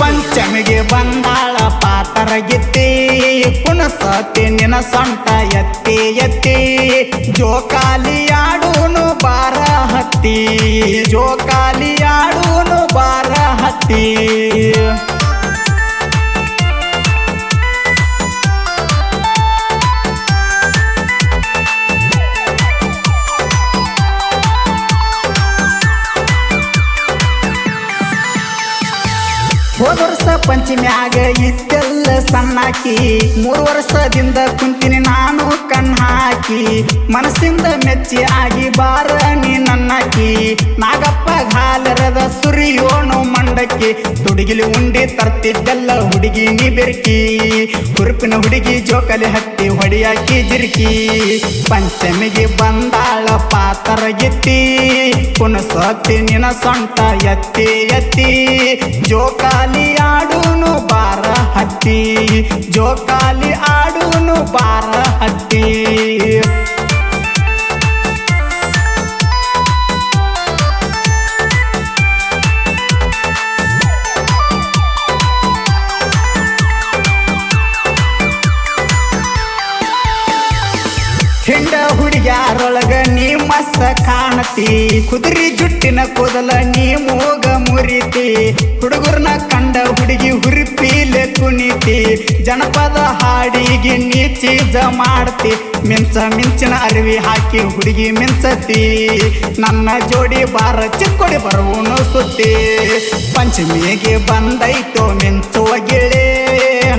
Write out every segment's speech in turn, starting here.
ಪಂಚಮಿಗೆ ಬಂದಾಳ ಪಾತರಗಿತ್ತಿ ಕುಣಸತಿ ನಿನ ಸೊಂಟ ಎತ್ತಿ ಎತ್ತಿ. ಜೋಕಾಲಿ ಬಾರ ಹತ್ತಿ ಜೋಕಾಲಿ ಹತ್ತಿ ಹೋದ ವರ್ಷ ಪಂಚಮ್ಯಾಗ ಇದ್ದೆಲ್ಲ ಸಣ್ಣಾಕಿ ಮೂರು ವರ್ಷದಿಂದ ಕುಂತಿನಿ ನಾನು ಕಣ್ ಹಾಕಿ, ಮನಸ್ಸಿಂದ ಮೆಚ್ಚಿ ಆಗಿ ಬಾರ ನಾಗಪ್ಪ ಹಾಲರದ ಸುರಿಯೋಣು ಮಂಡಕ್ಕಿ ತುಡುಗಿಲಿ ಉಂಡಿ ತರ್ತಿದ್ದೆಲ್ಲ ಹುಡುಗಿ ನೀ ಬೆರ್ಕಿ. ಹುರುಪಿನ ಹುಡುಗಿ ಜೋಕಲಿ ಹತ್ತಿ ಹೊಡಿಯಾಕಿ ಜಿರ್ಕಿ. ಪಂಚಮಿಗೆ ಬಂದಾಳ ಪಾತರಗಿತ್ತಿ ಕುಣಸತಿ ನಿನ ಸೊಂಟ ಎತ್ತಿ ಎತ್ತಿ. ಜೋಕಾಲಿ ಆಡೂನು ಬಾರ ಹತ್ತಿ, ಜೋಕಾಲಿ ಆಡೂನು ಹುಡುಗ್ಯಾರೊಳಗ ನೀ ಮಸ್ತ ಕಾಣತಿ. ಕುದುರಿ ಜುಟ್ಟಿನ ಕೂದಲ ನೀ ಮೂಗ ಮುರಿತಿ. ಹುಡುಗರ್ನ ಕಂಡ ಹುಡುಗಿ ಹುರಿಪೀಲೆ ಕುಣಿತಿ. ಜನಪದ ಹಾಡಿಗೆ ನೀ ಚೀಜ ಮಾಡ್ತಿ. ಮಿಂಚ ಮಿಂಚಿನ ಅರಿವಿ ಹಾಕಿ ಹುಡುಗಿ ಮಿಂಚತಿ. ನನ್ನ ಜೋಡಿ ಬಾರ ಚಿಕ್ಕೊಡಿ ಬರುವನು ಸುತ್ತಿ. ಪಂಚಮಿಗೆ ಬಂದೈತೋ ಮಿಂಚುವ ಗಿಳೆ.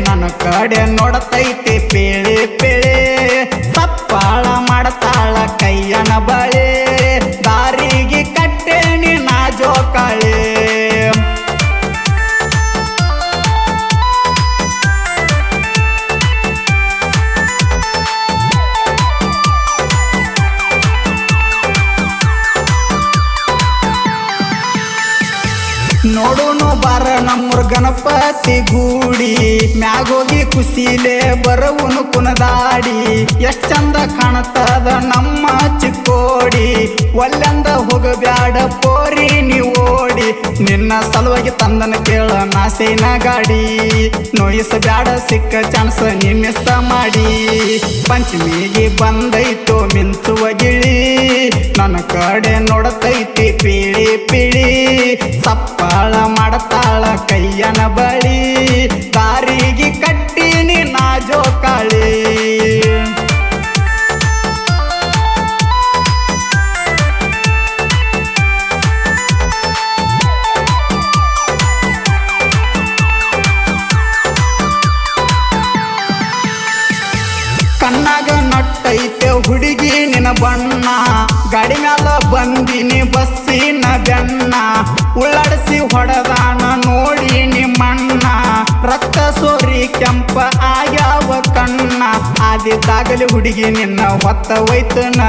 ನನ್ನ ಕಡೆ ನೋಡತೈತೆ ಪೇಳೆ ಪೇಳೆ. ಮಾಡತಾಳ ಕೈಯನ ಬಳೆ. ನೋಡೋನು ಬಾರ ನಮ್ಮೂರ್ ಗಣಪತಿ ಗೂಡಿ. ಮ್ಯಾಗೋಗಿ ಕುಸಿಲೆ ಬರವನು ಕುನದಾಡಿ ಎಷ್ಟ್ ಚಂದ ಕಾಣತದ ನಮ್ಮ ಚಿಕ್ಕೋಡಿ. ಒಲ್ಲೆಂದ ಹೋಗಬ್ಯಾಡ ಪೋರಿ ನೀ ಓಡಿ. ನಿನ್ನ ಸಲುವಾಗಿ ತಂದನ ಕೇಳ ನಾಸೇನ ಗಾಡಿ. ನೋಯಿಸಬ್ಯಾಡ ಸಿಕ್ಕ ಚಾನ್ಸ್ ನಿನ್ನೆಸ ಮಾಡಿ. ಪಂಚಮಿಗೆ ಬಂದೈತೋ ಮಿಂಚುವ ಗಿಳಿ. ನನ್ನ ಕಡೆ ನೋಡತೈತಿ ಪೀಳಿ ಪೀಳಿ. ಸಪ್ಪಾಳ ಮಾಡತಾಳ ಕೈಯನ ಬಳಿ. ದಾರಿಗೆ ಕಟ್ಟಿನಿ ನಾ ಜೋಕಾಳಿ. ಹುಡುಗಿ. ಬಂದಿನಿ ಬಸ್ಸಿನ ಬೆನ್ನ, ಉಳ್ಳಡಿಸಿ ಹೊಡೆದಾನ ನೋಡಿ ನಿಮ್ಮಣ್ಣ ರಕ್ತ ಸೋರಿ ಕೆಂಪ ಆಗ್ಯಾವ ಕಣ್ಣ. ಆದಿದ್ದಾಗಲಿ ಹುಡುಗಿ ನಿನ್ನ ಹೊತ್ತ ಒಯ್ತನ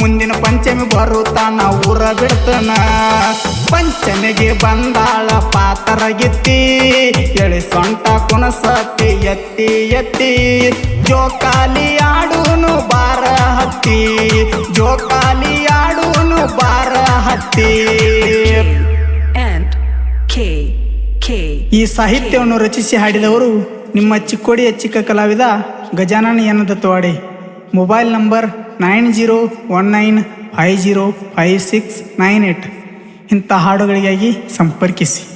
ಮುಂದಿನ ಪಂಚಮಿ ಬರುತ್ತಾನ, ಊರ ಬಿಡ್ತನ. ಪಂಚಮಿಗೆ ಬಂದಾಳ ಪಾತರಗಿತ್ತಿ, ಎಳೆ ಸೊಂಟ ಕುಣಸತಿ ಎತ್ತಿ ಎತ್ತಿ. ಜೋಕಾಲಿ ಆಡೂನು ಬಾರ ಹತ್ತಿ. ಜೋಕಾಲಿ ಈ ಸಾಹಿತ್ಯವನ್ನು ರಚಿಸಿ ಹಾಡಿದವರು ನಿಮ್ಮ ಚಿಕ್ಕೋಡಿಯ ಚಿಕ್ಕ ಕಲಾವಿದ ಗಜಾನನ ಎನ್ನದ ತೋಡೆ. Mobile number nine zero one nine five zero five six nine eight. ಇಂಥ ಹಾಡುಗಳಿಗಾಗಿ ಸಂಪರ್ಕಿಸಿ.